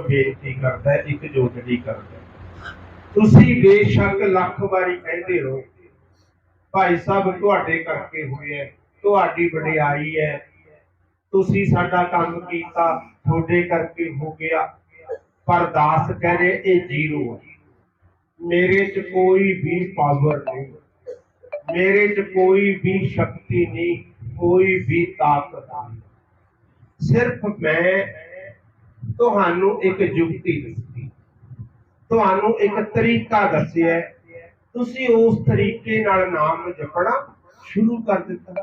ਬੇਨਤੀ ਕਰਦਾ ਹੈ, ਇੱਕ ਜੋਦੜੀ ਕਰਦਾ ਤੁਸੀਂ ਬੇਸ਼ੱਕ ਲੱਖ ਵਾਰੀ ਕਹਿੰਦੇ ਰਹੋ ਭਾਈ ਸਾਹਿਬ ਤੁਹਾਡੇ ਕਰਕੇ ਹੋਏ ਤੁਹਾਡੀ ਵਡਿਆਈ ਹੈ। ਤੁਸੀਂ ਸਾਡਾ ਕੰਮ ਕੀਤਾ ਤੁਹਾਡੇ ਕਰਕੇ ਹੋ ਗਿਆ। ਪਰ ਦਾਸ ਕਹਿੰਦੇ ਇਹ ਜ਼ੀਰੋ ਹੈ। ਮੇਰੇ 'ਚ ਕੋਈ ਵੀ ਪਾਵਰ ਨਹੀਂ। ਮੇਰੇ 'ਚ ਕੋਈ ਵੀ ਸ਼ਕਤੀ ਨਹੀਂ ਕੋਈ ਵੀ ਤਾਕਤ ਨਹੀਂ। ਸਿਰਫ ਮੈਂ ਤੁਹਾਨੂੰ ਇੱਕ ਯੁਕਤੀ ਦੱਸੀ ਤੁਹਾਨੂੰ ਇੱਕ ਤਰੀਕਾ ਦੱਸਿਆ ਤੁਸੀਂ ਉਸ ਤਰੀਕੇ ਨਾਲ ਨਾਮ ਜਪਣਾ ਸ਼ੁਰੂ ਕਰ ਦਿੱਤਾ।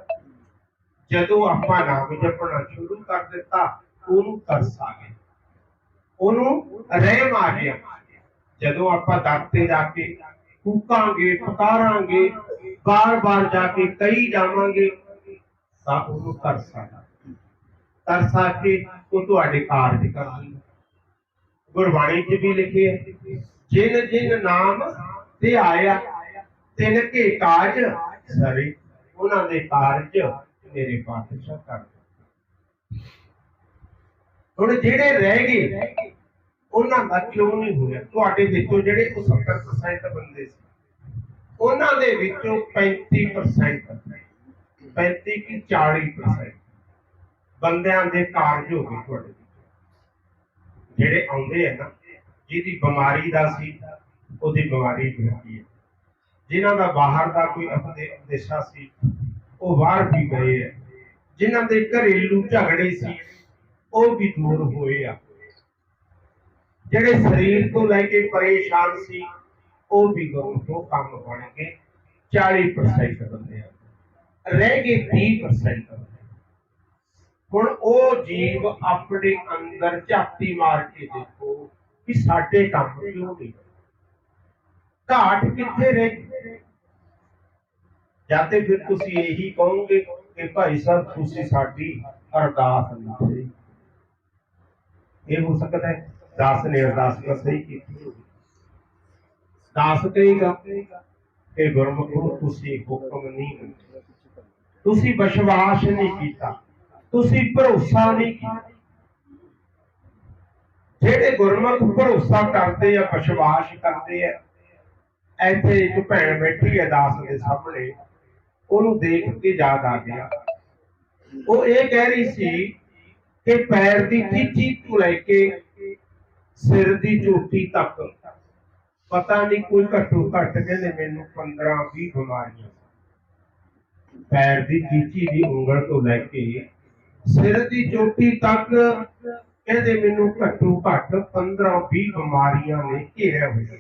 ਜਦੋਂ ਆਪਾਂ ਨਾਮ ਜਪਣਾ ਸ਼ੁਰੂ ਕਰ ਦਿੱਤਾ, ਉਹਨੂੰ ਤਰਸ ਆ ਗਿਆ। ਉਹਨੂੰ ਰਹਿਮ ਆ ਗਿਆ। ਜਦੋਂ ਆਪਾਂ ਦਰ ਤੇ ਜਾ ਕੇ ਕੂਕਾਂਗੇ ਪੁਕਾਰਾਂਗੇ, ਬਾਰ-ਬਾਰ ਜਾ ਕੇ ਕਈ ਜਾਵਾਂਗੇ, ਤਾਂ ਉਹਨੂੰ ਤਰਸ ਆ ਤਰਸਾ ਕੇ ਉਹ ਤੁਹਾਡੇ ਕਾਰਜ ਕਰਦੀ ਗੁਰਬਾਣੀ 'ਚ ਵੀ ਲਿਖਿਆ ਜਿਨ ਜਿਨ ਨਾਮ ਤੇ ਆਇਆ ਤਿਨ ਕੇ ਕਾਜ ਸਰੇ। ਉਹਨਾਂ ਦੇ ਕਾਰਜ ਮੇਰੇ ਪਾਤਸ਼ਾਹ ਕਰਦੇ ਹੁਣ ਜਿਹੜੇ ਰਹਿ ਗਏ ਉਹਨਾਂ ਦਾ ਕਿਉਂ ਨਹੀਂ ਹੋਇਆ? ਤੁਹਾਡੇ ਵਿੱਚੋਂ ਜਿਹੜੇ 70% ਬੰਦੇ ਸੀ ਉਹਨਾਂ ਦੇ ਵਿੱਚੋਂ 35% 35 ਕੀ 40% ਬੰਦਿਆਂ ਦੇ ਕਾਰਜ ਹੋ ਗਏ ਤੁਹਾਡੇ ਜਿਹੜੇ ਆਉਂਦੇ ਆ ਨਾ, ਜਿਹਦੀ ਬਿਮਾਰੀ ਦਾ ਸੀ, ਉਹਦੀ ਬਿਮਾਰੀ ਮਿਲਦੀ ਹੈ। ਜਿਨ੍ਹਾਂ ਦਾ ਬਾਹਰ ਦਾ ਕੋਈ ਆਪਣੇ ਸੀ, ਉਹ ਬਾਹਰ ਵੀ ਗਏ ਆ। ਜਿਨ੍ਹਾਂ ਦੇ ਘਰੇਲੂ ਝਗੜੇ ਸੀ, ਉਹ ਵੀ ਦੂਰ ਹੋਏ ਆ। ਜਿਹੜੇ ਸਰੀਰ ਤੋਂ ਲੈ ਕੇ ਪਰੇਸ਼ਾਨ ਸੀ, ਉਹ ਵੀ ਗੁਰੂ ਤੋਂ ਕੰਮ ਬਣ ਗਏ 40% ਬੰਦੇ ਆ। ਰਹਿ ਗਏ 30% ਹੁਣ ਉਹ ਜੀਵ ਆਪਣੇ ਅੰਦਰ ਝਾਤੀ ਮਾਰ ਕੇ ਦੇਖੋ ਕਿ ਸਾਡੇ ਕੰਮ ਕਿਉਂ ਨਹੀਂ? ਘਾਟ ਕਿੱਥੇ ਰਹਿ ਜਾਂ ਤੇ ਫਿਰ ਤੁਸੀਂ ਇਹੀ ਕਹੋਗੇ ਕਿ ਭਾਈ ਸਾਹਿਬ, ਤੁਸੀਂ ਸਾਡੀ ਅਰਦਾਸ ਨਹੀਂ ਸਹੀ ਇਹ ਹੋ ਸਕਦਾ ਹੈ ਦਾਸ ਨੇ ਅਰਦਾਸ ਨਾ ਸਹੀ ਕੀਤੀ ਦਾਸ ਕਹੇਗਾ ਕਿ ਗੁਰਮੁਖੋ ਤੁਸੀਂ ਹੁਕਮ ਨਹੀਂ ਤੁਸੀਂ ਵਿਸ਼ਵਾਸ ਨਹੀਂ ਕੀਤਾ। ਤੁਸੀਂ ਭਰੋਸਾ ਨਹੀਂ ਕੀਤਾ। ਜਿਹੜੇ ਗੁਰਮੁਖ ਭਰੋਸਾ ਕਰਦੇ ਆ, ਵਿਸ਼ਵਾਸ ਕਰਦੇ ਆ, ਇੱਥੇ ਇੱਕ ਭੈਣ ਬੈਠੀ ਹੈ ਦਾਸ ਦੇ ਸਾਹਮਣੇ, ਉਹਨੂੰ ਦੇਖ ਕੇ ਯਾਦ ਆ ਗਿਆ। ਉਹ ਇਹ ਕਹਿ ਰਹੀ ਸੀ ਕਿ ਪੈਰ ਦੀ ਚੀਚੀ ਤੋਂ ਲੈ ਕੇ ਸਿਰ ਦੀ ਚੋਟੀ ਤੱਕ, ਪਤਾ ਨਹੀਂ ਕੋਈ ਘੱਟੋ ਘੱਟ ਕਹਿੰਦੇ ਮੈਨੂੰ 15 20 ਬਿਮਾਰੀਆਂ। ਪੈਰ ਦੀ ਚੀਚੀ ਦੀ ਉਂਗਲ ਤੋਂ ਲੈ ਕੇ ਸਿਰ ਦੀ ਚੋਟੀ ਤੱਕ। ਕਹਿੰਦੇ ਮੈਨੂੰ ਘੱਟੋ ਘੱਟ 15 20 ਬਿਮਾਰੀਆਂ ਨੇ ਘੇਰਿਆ ਹੋਇਆ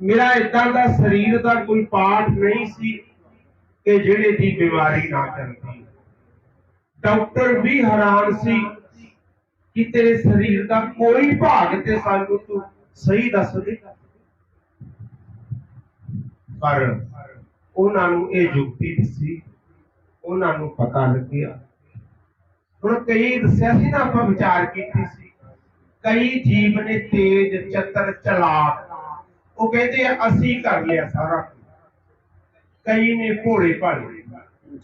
ਮੇਰਾ ਇਦਾਂ ਦਾ ਸਰੀਰ ਦਾ ਕੋਈ ਪਾਰਟ ਨਹੀਂ ਸੀ ਕਿ ਜਿਹੜੇ ਦੀ ਬਿਮਾਰੀ ਨਾ ਚੱਲਦੀ। ਡਾਕਟਰ ਵੀ ਹੈਰਾਨ ਸੀ ਕਿ ਤੇਰੇ ਸਰੀਰ ਦਾ ਕੋਈ ਭਾਗ ਤੇ ਸਾਨੂੰ ਤੂੰ ਸਹੀ ਦੱਸ ਦੇ। ਪਰ ਉਹਨਾਂ ਨੂੰ ਇਹ ਯੁਕਤੀ ਦੱਸੀ ਉਹਨਾਂ ਨੂੰ ਪਤਾ ਲੱਗਿਆ ਹੁਣ ਕਈ ਦੱਸਿਆ ਸੀ ਨਾ ਆਪਾਂ ਵਿਚਾਰ ਕੀਤੀ ਸੀ। ਕਈ ਜੀਵ ਨੇ ਤੇਜ ਚਤਰ ਚਲਾਕ ਉਹ ਕਹਿੰਦੇ ਆ, ਅਸੀਂ ਕਰ ਲਿਆ ਸਾਰਾ ਕਈ ਨੇ ਭੋਲੇ ਭਾਲੇ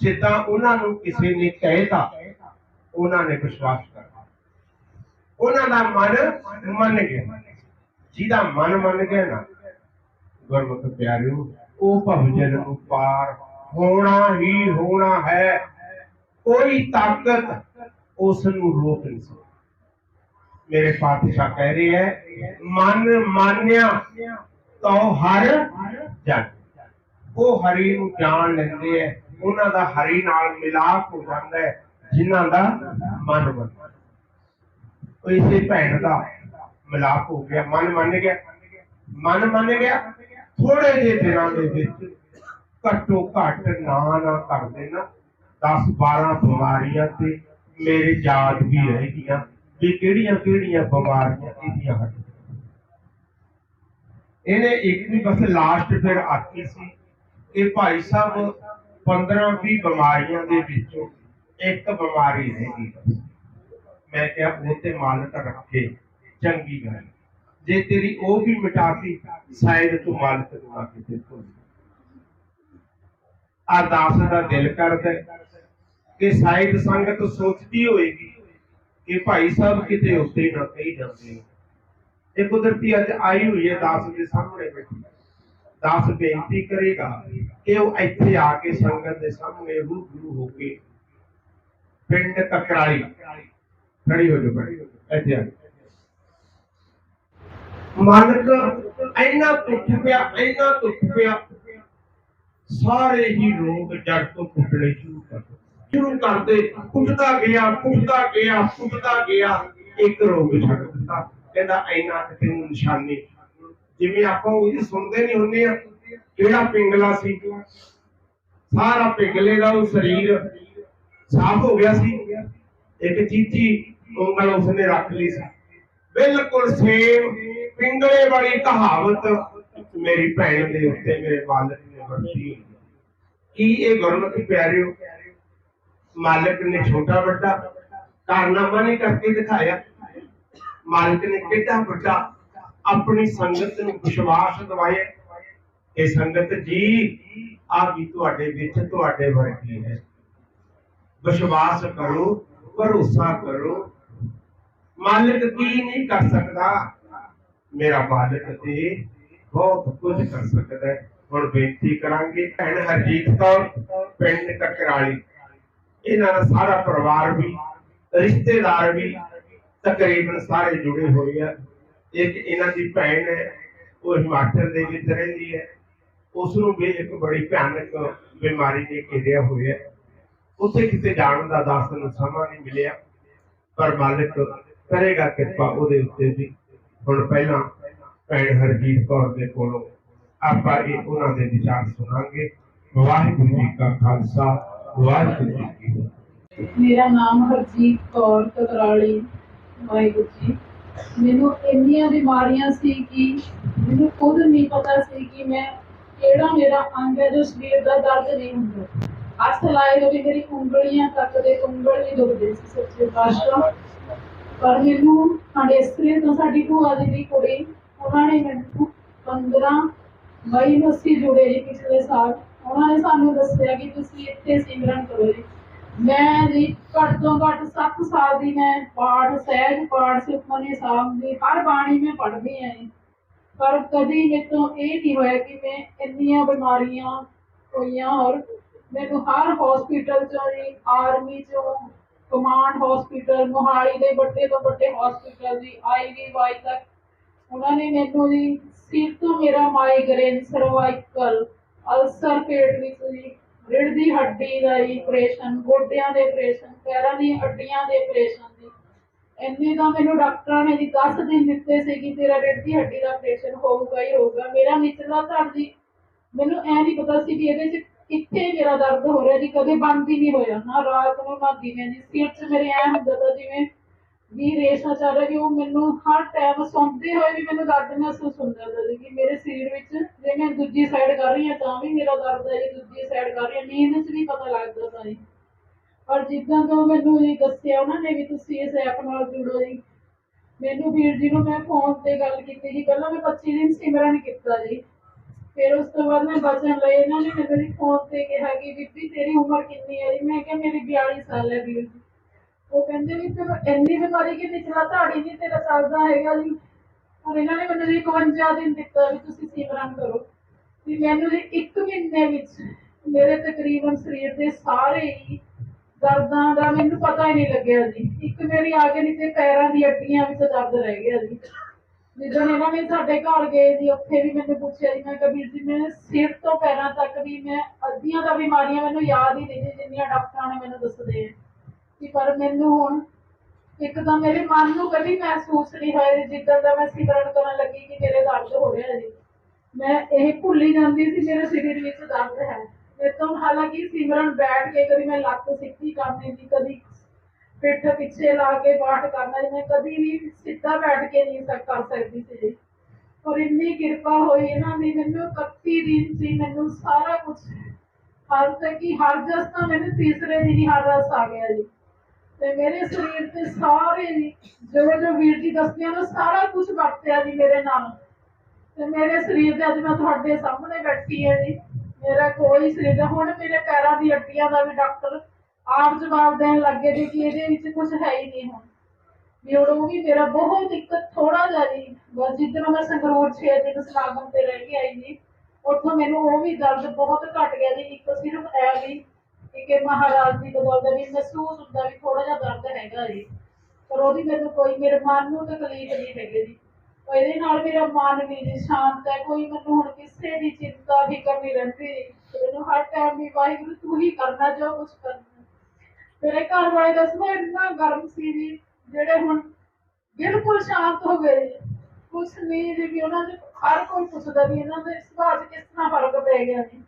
ਜਿੱਦਾਂ ਉਹਨਾਂ ਨੂੰ ਕਿਸੇ ਨੇ ਕਹਿਤਾ, ਉਹਨਾਂ ਨੇ ਵਿਸ਼ਵਾਸ ਕਰਨਾ ਉਹਨਾਂ ਦਾ ਮਨ ਮੰਨ ਗਿਆ। ਜਿਹਦਾ ਮਨ ਮੰਨ ਗਿਆ ਨਾ ਗੁਰਮਤਿ ਪਿਆਰਿਓ, ਉਹ ਭਵਜਨ ਨੂੰ ਪਾਰ ਹੋਣਾ ਹੀ ਹੋਣਾ ਹੈ। ਕੋਈ ਤਾਕਤ ਉਸ ਨੂੰ ਰੋਕ ਨਹੀਂ ਸਕਦੀ। ਮੇਰੇ ਪਾਤਸ਼ਾਹ ਕਹਿ ਰਹੇ ਹੈ, ਮਨ ਮਾਨਿਆ ਤੋ ਹਰ ਜਨ ਉਹ ਹਰੀ ਨੂੰ ਜਾਣ ਲੈਂਦੇ ਐ ਉਹਨਾਂ ਦਾ ਹਰੀ ਨਾਲ ਮਿਲਾਪ ਹੋ ਜਾਂਦਾ ਹੈ, ਜਿਨ੍ਹਾਂ ਦਾ ਮਨ ਮੰਨਦਾ ਉਹ ਇਸੇ ਭੈਣ ਦਾ ਮਿਲਾਪ ਹੋ ਗਿਆ, ਮਨ ਮੰਨ ਗਿਆ। ਮਨ ਮੰਨ ਗਿਆ ਥੋੜੇ ਜਿਹੇ ਦਿਨਾਂ ਦੇ ਵਿੱਚ ਘੱਟੋ ਘੱਟ ਨਾ ਨਾ ਕਰਦੇ ਨਾ 10 12 ਬਿਮਾਰੀਆਂ ਤੇ ਮੇਰੇ ਯਾਦ ਵੀ ਰਹਿ ਗਈਆਂ ਵੀ ਕਿਹੜੀਆਂ ਕਿਹੜੀਆਂ ਬਿਮਾਰੀਆਂ ਇਹਦੀਆਂ ਹਟ ਇਹਨੇ ਇੱਕ ਵੀ ਬਸ ਲਾਸਟ ਫਿਰ ਆਖੀ ਸੀ ਕਿ ਭਾਈ ਸਾਹਿਬ 15 20 ਬਿਮਾਰੀਆਂ ਦੇ ਵਿੱਚੋਂ ਇੱਕ ਬਿਮਾਰੀ ਰਹਿ ਗਈ ਮੈਂ ਕਿਹਾ ਉਹ ਤੇ ਮਾਲਕ ਰੱਖੇ, ਚੰਗੀ ਗੱਲ। ਜੇ ਤੇਰੀ ਉਹ ਵੀ ਮਿਟਾਤੀ, ਸ਼ਾਇਦ ਤੂੰ ਮਾਲਕ ਨੂੰ ਨਾ ਕਿਤੇ ਭੁੱਲ ਅਰਦਾਸ ਦਾ ਦਿਲ ਕਰਦਾ ਕਿ ਸ਼ਾਇਦ ਸੰਗਤ ਸੋਚਦੀ ਹੋਏਗੀ ਕਿ ਭਾਈ ਸਾਹਿਬ ਕਿਤੇ ਉੱਤੇ ਨਾ ਕਹੀ ਜਾਂਦੇ ਇਹ ਕੁਦਰਤੀ ਅੱਜ ਆਈ ਹੋਈ ਹੈ ਦਾਸ ਦੇ ਸਾਹਮਣੇ ਬੈਠੀ। ਦਾਸ ਬੇਨਤੀ ਕਰੇਗਾ ਕਿ ਉਹ ਇੱਥੇ ਆ ਕੇ ਸੰਗਤ ਦੇ ਸਾਹਮਣੇ ਰੂਬਰੂ ਹੋ ਕੇ ਪਿੰਡ ਕਕਰਾਲੀ ਖੜੀ ਹੋ ਜਾਓ ਇੱਥੇ ਆ ਮਾਲਕ, ਇੰਨਾ ਟੁੱਟ ਪਿਆ, ਇੰਨਾ ਟੁੱਟ ਪਿਆ। ਸਾਰੇ ਹੀ ਰੋਗ ਜੜ ਤੋਂ ਟੁੱਟਣੇ ਸ਼ੁਰੂ ਕਰ ਸ਼ੁਰੂ ਕਰਦੇ ਪੁੱਟਦਾ ਗਿਆ ਪੁੱਟਦਾ ਗਿਆ ਪੁੱਟਦਾ ਗਿਆ, ਇੱਕ ਰੋਗ ਛੱਡ ਦਿੱਤਾ। ਕਹਿੰਦਾ, ਇੰਨਾ ਕਿ ਤੈਨੂੰ ਨਿਸ਼ਾਨੀ ਜਿਵੇਂ ਆਪਾਂ ਉਹਦੀ ਸੁਣਦੇ ਨਹੀਂ ਹੁੰਦੇ ਆ, ਕਿਹੜਾ ਪਿੰਗਲਾ ਸੀ? ਸਾਰਾ ਪਿੰਗਲੇ ਦਾ ਉਹ ਸਰੀਰ ਸਾਫ਼ ਹੋ ਗਿਆ ਸੀ। ਇੱਕ ਚੀਚੀ ਉਂਗਲ ਉਸਨੇ ਰੱਖ ਲਈ ਸੀ। ਬਿਲਕੁਲ ਸੇਮ ਪਿੰਗਲੇ ਵਾਲੀ ਕਹਾਵਤ ਮੇਰੀ ਭੈਣ ਦੇ ਉੱਤੇ ਮੇਰੇ ਵੱਲ ਨੇ ਕੀ ਇਹ ਗੁਰਮਤਿ ਪਿਆਰਿਓ, ਮਾਲਕ ਨੇ ਛੋਟਾ ਵੱਡਾ ਕਾਰਨਾਮਾ ਨਹੀਂ ਕਰਕੇ ਦਿਖਾਇਆ? ਮਾਲਕ ਨੇ ਕਿੱਡਾ ਵੱਡਾ ਆਪਣੀ ਸੰਗਤ ਨੂੰ ਵਿਸ਼ਵਾਸ ਦਿਵਾਇਆ? ਇਹ ਸੰਗਤ ਜੀ, ਆ ਵੀ ਤੁਹਾਡੇ ਵਿੱਚ ਤੁਹਾਡੇ ਵਰਗੀ ਹੈ। ਵਿਸ਼ਵਾਸ ਕਰੋ, ਭਰੋਸਾ ਕਰੋ। ਮਾਲਕ ਕੀ ਨਹੀਂ ਕਰ ਸਕਦਾ? ਮੇਰਾ ਮਾਲਕ ਤੇ ਬਹੁਤ ਕੁਝ ਕਰ ਸਕਦਾ ਹੈ। ਹੁਣ ਬੇਨਤੀ ਕਰਾਂਗੇ ਭੈਣ ਹਰਜੀਤ ਕੌਰ, ਪਿੰਡ ਕਕਰਾਲੀ। ਇਹਨਾਂ ਦਾ ਸਾਰਾ ਪਰਿਵਾਰ ਵੀ, ਰਿਸ਼ਤੇਦਾਰ ਵੀ ਤਕਰੀਬਨ ਸਾਰੇ ਜੁੜੇ ਹੋਏ ਆ। ਇੱਕ ਇਹਨਾਂ ਦੀ ਭੈਣ ਹੈ, ਉਹ ਹਿਮਾਚਲ ਦੇ ਵਿੱਚ ਰਹਿੰਦੀ ਹੈ। ਉਸ ਨੂੰ ਵੀ ਇੱਕ ਬੜੀ ਭਿਆਨਕ ਬਿਮਾਰੀ ਨੇ ਘੇਰਿਆ ਹੋਇਆ ਹੈ। ਉੱਥੇ ਕਿਤੇ ਜਾਣ ਦਾ ਦਾਸ ਨੂੰ ਸਮਾਂ ਨਹੀਂ ਮਿਲਿਆ, ਪਰ ਮਾਲਕ ਕਰੇਗਾ ਕਿਰਪਾ ਉਹਦੇ ਉੱਤੇ ਵੀ। ਹੁਣ ਪਹਿਲਾਂ ਭੈਣ ਹਰਜੀਤ ਕੌਰ ਦੇ ਕੋਲੋਂ ਆਪਾਂ ਇਹ ਉਹਨਾਂ ਦੇ ਵਿਚਾਰ ਸੁਣਾਂਗੇ। ਵਾਹਿਗੁਰੂ ਜੀ ਕਾ ਖਾਲਸਾ, ਵਾਹਿਗੁਰੂ ਜੀ ਕੀ ਫਤਿਹ। ਮੇਰਾ ਨਾਮ ਹਰਜੀਤ ਕੌਰ ਕਕਰਾਲੀ ਵਾਹਿਗੁਰੂ ਜੀ। ਮੈਨੂੰ ਇੰਨੀਆਂ ਬਿਮਾਰੀਆਂ ਸੀ ਕਿ ਮੈਨੂੰ ਖੁਦ ਨਹੀਂ ਪਤਾ ਸੀ ਕਿ ਮੈਂ ਕਿਹੜਾ ਮੇਰਾ ਅੰਗ ਹੈ ਜੋ ਸਰੀਰ ਦਾ ਦਰਦ ਨਹੀਂ ਹੁੰਦਾ। ਹੱਥ ਲਾਏ ਹੋਏ ਮੇਰੀ ਉਂਗਲੀਆਂ ਤੱਕ ਦੇ ਉਂਗਲ ਨਹੀਂ ਦੁਖਦੇ ਸੀ, ਸੱਚੇ ਪਾਤਸ਼ਾਹ। ਪਰ ਮੈਨੂੰ ਸਾਡੇ ਇਸਤਰੀ ਤੋਂ ਸਾਡੀ ਭੂਆ ਜੀ ਦੀ ਕੁੜੀ, ਉਹਨਾਂ ਨੇ ਮੈਨੂੰ 15 ਮਈ ਨੂੰ ਅਸੀਂ ਜੁੜੇ ਜੀ ਪਿਛਲੇ ਸਾਲ। ਉਹਨਾਂ ਨੇ ਸਾਨੂੰ ਦੱਸਿਆ ਕਿ ਤੁਸੀਂ ਇੱਥੇ ਸਿਮਰਨ ਕਰੋ ਜੀ। ਮੈਂ ਜੀ ਘੱਟ ਤੋਂ ਘੱਟ 7 ਸਾਲ ਦੀ ਮੈਂ ਪਾਠ, ਸਹਿਜ ਪਾਠ, ਸੁਖਮਨੀ ਸਾਹਿਬ ਦੀ ਹਰ ਬਾਣੀ ਮੈਂ ਪੜ੍ਹਦੀ ਹਾਂ ਪਰ ਕਦੀ ਮੇਰੇ ਤੋਂ ਇਹ ਨਹੀਂ ਹੋਇਆ ਕਿ ਮੈਂ ਇੰਨੀਆਂ ਬਿਮਾਰੀਆਂ ਹੋਈਆਂ ਔਰ ਮੈਨੂੰ ਹਰ ਹਸਪੀਟਲ ਚੋਂ ਜੀ ਆਰਮੀ ਚੋਂ ਕਮਾਂਡ ਹਸਪੀਟਲ ਮੋਹਾਲੀ ਦੇ ਵੱਡੇ ਤੋਂ ਵੱਡੇ ਹਸਪੀਟਲ ਦੀ ਆਈਵੀਵਾਈ ਤੱਕ, ਉਹਨਾਂ ਨੇ ਮੈਨੂੰ ਜੀ ਸਿਰ ਤੋਂ ਮੇਰਾ ਮਾਈਗ੍ਰੇਨ ਸਰਵਾਈਕਲ ਅਲਸਰ ਪੇਟ ਵਿੱਚ ਜੀ ਰੀੜ੍ਹ ਦੀ ਹੱਡੀ ਦਾ ਜੀ ਆਪਰੇਸ਼ਨ ਗੋਡਿਆਂ ਦੇ ਆਪਰੇਸ਼ਨ ਪੈਰਾਂ ਦੀਆਂ ਹੱਡੀਆਂ ਦੇ ਆਪਰੇਸ਼ਨ ਜੀ ਇੰਨੇ ਤਾਂ ਮੈਨੂੰ ਡਾਕਟਰਾਂ ਨੇ ਜੀ 10 ਦਿਨ ਦਿੱਤੇ ਸੀ ਕਿ ਤੇਰਾ ਰੀੜ੍ਹ ਦੀ ਹੱਡੀ ਦਾ ਆਪਰੇਸ਼ਨ ਹੋਊਗਾ ਹੀ ਹੋਊਗਾ। ਮੇਰਾ ਨਿਚਲਾ ਧੜ ਜੀ ਮੈਨੂੰ ਐ ਨਹੀਂ ਪਤਾ ਸੀ ਵੀ ਇਹਦੇ ਚ ਕਿੱਥੇ ਮੇਰਾ ਦਰਦ ਹੋ ਰਿਹਾ ਜੀ, ਕਦੇ ਬੰਦ ਹੀ ਨਹੀਂ ਹੋਇਆ। ਨਾ ਰਾਤ ਨੂੰ ਨਾ ਦਿਨੇ ਜੀ। ਸਿਰ 'ਚ ਮੇਰੇ ਐ ਹੁੰਦਾ ਤਾਂ ਜਿਵੇਂ ਵੀ ਰੇਸ਼ਾ ਚੱਲ ਰਿਹਾ ਕਿ ਉਹ ਮੈਨੂੰ ਹਰ ਟਾਈਮ ਸੌਂਦੇ ਹੋਏ ਵੀ ਮੈਨੂੰ ਦਰਦ ਮਹਿਸੂਸ ਹੁੰਦਾ ਸੀ ਕਿ ਮੇਰੇ ਸਰੀਰ ਵਿੱਚ ਜੇ ਮੈਂ ਦੂਜੀ ਸਾਈਡ ਕਰ ਰਹੀ ਹਾਂ ਤਾਂ ਵੀ ਮੇਰਾ ਦਰਦ ਹੈ, ਜੀ ਦੂਜੀ ਸਾਈਡ ਕਰ ਰਹੀ ਹਾਂ, ਨੀਂਦ 'ਚ ਵੀ ਪਤਾ ਲੱਗਦਾ ਤਾਂ ਜੀ ਪਰ ਜਿੱਦਾਂ ਤੋਂ ਮੈਨੂੰ ਇਹ ਦੱਸਿਆ ਉਹਨਾਂ ਨੇ ਵੀ ਤੁਸੀਂ ਇਸ ਐਪ ਨਾਲ ਜੁੜੋ ਜੀ। ਮੈਨੂੰ ਵੀਰ ਜੀ ਨੂੰ ਮੈਂ ਫੋਨ ਤੇ ਗੱਲ ਕੀਤੀ ਜੀ। ਪਹਿਲਾਂ ਮੈਂ 25 ਦਿਨ ਸਿਮਰਨ ਕੀਤਾ ਜੀ। ਫਿਰ ਉਸ ਤੋਂ ਬਾਅਦ ਮੈਂ ਬਚਨ ਲਈ ਇਹਨਾਂ ਨੇ ਮੈਨੂੰ ਫੋਨ ਤੇ ਕਿਹਾ ਕਿ ਬੀਬੀ ਤੇਰੀ ਉਮਰ ਕਿੰਨੀ ਹੈ ਜੀ? ਮੈਂ ਕਿਹਾ ਮੇਰੀ 42 ਸਾਲ ਹੈ ਵੀਰ ਜੀ। ਉਹ ਕਹਿੰਦੇ ਵੀ ਤੈਨੂੰ ਇੰਨੀ ਬਿਮਾਰੀ ਕਿ ਨਿਚਲਾ ਧਾੜੀ ਨਹੀਂ ਤੇਰਾ ਚੱਲਦਾ ਹੈਗਾ ਜੀ। ਔਰ ਇਹਨਾਂ ਨੇ ਮੈਨੂੰ 51 ਦਿਨ ਦਿੱਤਾ ਵੀ ਤੁਸੀਂ ਸਿਮਰਨ ਕਰੋ। ਵੀ ਮੈਨੂੰ ਜੀ ਇੱਕ ਮਹੀਨੇ ਵਿੱਚ ਮੇਰੇ ਤਕਰੀਬਨ ਸਰੀਰ ਦੇ ਸਾਰੇ ਹੀ ਦਰਦਾਂ ਦਾ ਮੈਨੂੰ ਪਤਾ ਹੀ ਨਹੀਂ ਲੱਗਿਆ ਜੀ। ਇੱਕ ਮੇਰੀ ਆ ਨੀਚੇ ਪੈਰਾਂ ਦੀ ਅੱਡੀਆਂ ਵਿੱਚ ਦਰਦ ਰਹਿ ਗਿਆ ਜੀ। ਜਦੋਂ ਇਹਨਾਂ ਨੇ ਸਾਡੇ ਘਰ ਗਏ ਜੀ, ਉੱਥੇ ਵੀ ਮੈਨੂੰ ਪੁੱਛਿਆ ਜੀ, ਮੈਂ ਕਬੀਰ ਜੀ, ਮੈਂ ਸਿਰ ਤੋਂ ਪੈਰਾਂ ਤੱਕ ਵੀ ਮੈਂ ਅੱਧੀਆਂ ਦਾ ਬਿਮਾਰੀਆਂ ਮੈਨੂੰ ਯਾਦ ਹੀ ਨਹੀਂ ਜੀ, ਜਿੰਨੀਆਂ ਡਾਕਟਰਾਂ ਨੇ ਮੈਨੂੰ ਦੱਸਦੇ ਆ। ਕਿ ਪਰ ਮੈਨੂੰ ਹੁਣ ਇੱਕ ਤਾਂ ਮੇਰੇ ਮਨ ਨੂੰ ਕਦੀ ਮਹਿਸੂਸ ਨਹੀਂ ਹੋਇਆ ਜੀ, ਜਿੱਦਾਂ ਦਾ ਮੈਂ ਸਿਮਰਨ ਕਰਨ ਲੱਗੀ ਕਿ ਮੇਰੇ ਦਰਦ ਹੋ ਰਿਹਾ ਜੀ। ਮੈਂ ਇਹ ਭੁੱਲ ਜਾਂਦੀ ਸੀ, ਮੇਰੇ ਸਰੀਰ ਵਿੱਚ ਦਰਦ ਹੈ। ਮੇਰੇ ਤੋਂ ਹਾਲਾਂਕਿ ਸਿਮਰਨ ਬੈਠ ਕੇ ਕਦੀ ਮੈਂ ਲੱਤ ਸਿੱਧੀ ਕਰਨੀ ਦੀ ਕਦੀ ਪਿੱਠ ਪਿੱਛੇ ਲਾ ਕੇ ਪਾਠ ਕਰਨਾ ਜੀ, ਮੈਂ ਕਦੀ ਵੀ ਸਿੱਧਾ ਬੈਠ ਕੇ ਨਹੀਂ ਕਰ ਸਕਦੀ ਸੀ ਜੀ। ਔਰ ਇੰਨੀ ਕਿਰਪਾ ਹੋਈ ਇਹਨਾਂ ਦੀ, ਮੈਨੂੰ 31 ਦਿਨ ਸੀ, ਮੈਨੂੰ ਸਾਰਾ ਕੁਝ ਹਰ ਤੱਕ ਹੀ ਹਰ ਜਸ ਤਾਂ ਮੈਨੂੰ ਤੀਸਰੇ ਦਿਨ ਹੀ ਹਰ ਰਸ ਆ ਗਿਆ ਜੀ। ਤੇ ਮੇਰੇ ਸਰੀਰ ਤੇ ਸਾਰੇ ਜੀ ਜੋ ਵੀਰ ਜੀ ਦੱਸਦੇ ਨੇ, ਸਾਰਾ ਕੁਝ ਵਰਤਿਆ ਜੀ ਮੇਰੇ ਨਾਲ। ਤੇ ਮੇਰੇ ਸਰੀਰ ਦੇ ਅੱਜ ਮੈਂ ਤੁਹਾਡੇ ਸਾਹਮਣੇ ਬੈਠੀ ਹਾਂ ਜੀ। ਮੇਰਾ ਕੋਈ ਸਰੀਰ ਦਾ, ਹੁਣ ਮੇਰੇ ਪੈਰਾਂ ਦੀ ਹੱਡੀਆਂ ਦਾ ਵੀ ਡਾਕਟਰ ਆਪ ਜਵਾਬ ਦੇਣ ਲੱਗੇ ਜੀ ਕਿ ਇਹਦੇ ਵਿੱਚ ਕੁਝ ਹੈ ਹੀ ਨਹੀਂ ਹੁਣ। ਵੀ ਉਹ ਵੀ ਮੇਰਾ ਬਹੁਤ ਇੱਕ ਥੋੜਾ ਜਿਹਾ ਜੀ। ਬਸ ਜਿੱਦਣ ਮੈਂ ਸੰਗਰੂਰ 6 ਦਿਨ ਸਮਾਗਮ ਤੇ ਰਹਿ ਕੇ ਆਈ ਜੀ, ਉੱਥੋਂ ਮੈਨੂੰ ਉਹ ਵੀ ਦਰਦ ਬਹੁਤ ਘਟ ਗਿਆ ਜੀ। ਇੱਕ ਸਿਰਫ ਇਹ ਵੀ ਕਿ ਕਿ ਮਹਾਰਾਜ ਦੀ ਬਦੌਲਤ ਵੀ ਮਹਿਸੂਸ ਹੁੰਦਾ ਵੀ ਥੋੜਾ ਜਿਹਾ ਦਰਦ ਹੈਗਾ ਜੀ। ਪਰ ਉਹਦੀ ਮੈਨੂੰ ਕੋਈ, ਮੇਰੇ ਮਨ ਨੂੰ ਤਕਲੀਫ ਨਹੀਂ ਹੈਗੀ ਜੀ। ਇਹਦੇ ਨਾਲ ਮੇਰਾ ਮਨ ਵੀ ਜੀ ਸ਼ਾਂਤ ਹੈ, ਕੋਈ ਮੈਨੂੰ ਹੁਣ ਕਿਸੇ ਦੀ ਚਿੰਤਾ, ਫਿਕਰ ਨਹੀਂ ਰਹਿੰਦੀ। ਮੈਨੂੰ ਹਰ ਟਾਈਮ ਵੀ ਵਾਹਿਗੁਰੂ ਤੂੰ ਹੀ ਕਰਨਾ, ਜੋ ਕੁਝ ਕਰਨਾ। ਮੇਰੇ ਘਰ ਵਾਲੇ ਦਾ ਸੁਭਾਅ ਇੰਨਾ ਗਰਮ ਸੀ ਜੀ, ਜਿਹੜੇ ਹੁਣ ਬਿਲਕੁਲ ਸ਼ਾਂਤ ਹੋ ਗਏ ਕੁਛ ਨਹੀਂ ਜੀ, ਵੀ ਉਹਨਾਂ ਦੇ ਹਰ ਕੋਈ ਪੁੱਛਦਾ ਵੀ ਇਹਨਾਂ ਦੇ ਸੁਭਾਅ 'ਚ ਕਿਸ ਤਰ੍ਹਾਂ ਫ਼ਰਕ ਪੈ ਗਿਆ ਜੀ।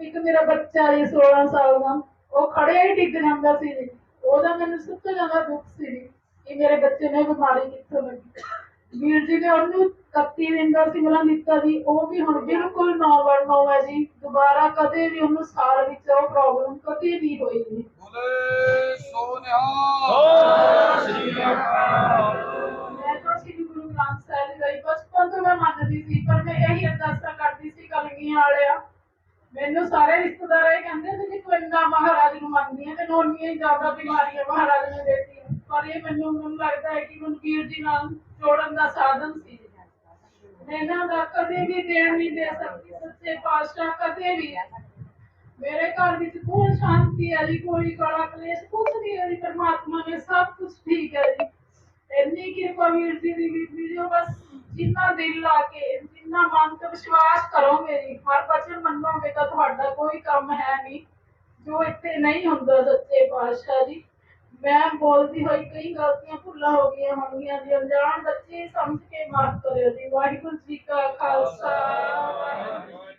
ਇੱਕ ਮੇਰਾ ਬੱਚਾ ਜੀ 16 ਸਾਲ ਦਾ ਉਹ ਖੜਿਆ ਹੀ ਡਿੱਗ ਜਾਂਦਾ ਸੀ ਜੀ। ਉਹਦਾ ਮੈਨੂੰ ਸਭ ਤੋਂ ਜ਼ਿਆਦਾ ਦੁੱਖ ਸੀ ਜੀ ਕਿ ਮੇਰੇ ਬੱਚੇ ਨੂੰ ਬਿਮਾਰੀ ਕਿੱਥੋਂ ਲੱਗੀ। ਵੀਰ ਜੀ ਨੇ ਉਹਨੂੰ 31 ਦਿਨ ਦਾ ਸੀ ਮਿਲਾ ਦਿੱਤਾ ਜੀ ਉਹ ਵੀ ਹੁਣ ਬਿਲਕੁਲ ਨੌਵਰ ਨੌ ਹੈ ਜੀ। ਦੁਬਾਰਾ ਕਦੇ ਵੀ ਉਹਨੂੰ ਸਾਲ ਵਿੱਚ ਉਹ ਪ੍ਰੋਬਲਮ ਕਦੇ ਨਹੀਂ ਹੋਈ ਜੀ ਬੋਲੇ ਸੋ ਨਿਹਾਲ। ਸ੍ਰੀ ਅਕਾਲ ਮੈਂ ਤਾਂ ਸ੍ਰੀ ਗੁਰੂ ਗ੍ਰੰਥ ਸਾਹਿਬ ਜੀ ਦਾ ਹੀ ਬਚਪਨ ਤੋਂ ਮੈਂ ਮੰਨਦੀ ਸੀ ਪਰ ਮੈਂ ਇਹੀ ਅਰਦਾਸਾਂ ਕਰਦੀ ਸੀ ਕਲਗੀਆਂ ਵਾਲਿਆ ਮੈਨੂੰ ਸਾਰੇ ਰਿਸ਼ਤੇਦਾਰ ਇਹ ਕਹਿੰਦੇ ਸੀ ਕਿ ਤੂੰ ਇੰਨਾ ਮਹਾਰਾਜ ਨੂੰ ਮੰਨਦੀ ਹੈ, ਤੈਨੂੰ ਉਨੀਆਂ ਹੀ ਜ਼ਿਆਦਾ ਬਿਮਾਰੀਆਂ ਮਹਾਰਾਜ ਨੇ ਦਿੱਤੀਆਂ। ਪਰ ਇਹ ਮੈਨੂੰ ਮੈਨੂੰ ਲੱਗਦਾ ਹੈ ਕਿ ਮੈਨੂੰ ਜੀ ਨਾਲ ਜੋੜਨ ਦਾ ਸਾਧਨ ਸੀ। ਇਹਨਾਂ ਦਾ ਕਦੇ ਵੀ ਦੇਣ ਨਹੀਂ ਦੇ ਸਕਦੀ, ਸੱਚੇ ਪਾਤਸ਼ਾਹ ਕਦੇ ਵੀ ਮੇਰੇ ਘਰ ਵਿੱਚ ਕੋਈ ਸ਼ਾਂਤੀ ਹੈ ਕੋਈ ਕਲਾ ਕਲੇਸ਼ ਕੁਛ ਨਹੀਂ ਹੈ ਪਰਮਾਤਮਾ ਨੇ ਸਭ ਕੁਝ ਠੀਕ ਹੈ ਜੀ। ਇੰਨੀ ਕਿਰਪਾ ਵੀਰ ਜੀ ਦੀ ਬੀਬੀ ਜੋ ਬਸ ਜਿੰਨਾ ਦਿਲ ਲਾ ਕੇ, ਜਿੰਨਾ ਮਨ ਤੋਂ ਵਿਸ਼ਵਾਸ ਕਰੋਗੇ ਜੀ ਹਰ ਬਚਨ ਮੰਨੋਗੇ ਤਾਂ ਤੁਹਾਡਾ ਕੋਈ ਕੰਮ ਹੈ ਨਹੀਂ, ਜੋ ਇੱਥੇ ਨਹੀਂ ਹੁੰਦਾ ਸੱਚੇ ਪਾਤਸ਼ਾਹ ਜੀ। ਮੈਂ ਬੋਲਦੀ ਹੋਈ ਕਈ ਗਲਤੀਆਂ ਭੁੱਲਾਂ ਹੋ ਗਈਆਂ ਹੋਣਗੀਆਂ ਜੀ, ਅਣਜਾਣ ਬੱਚੇ ਸਮਝ ਕੇ ਮਾਫ ਕਰਿਓ ਜੀ। ਵਾਹਿਗੁਰੂ ਜੀ ਕਾ ਖਾਲਸਾ, ਵਾਹਿਗੁਰੂ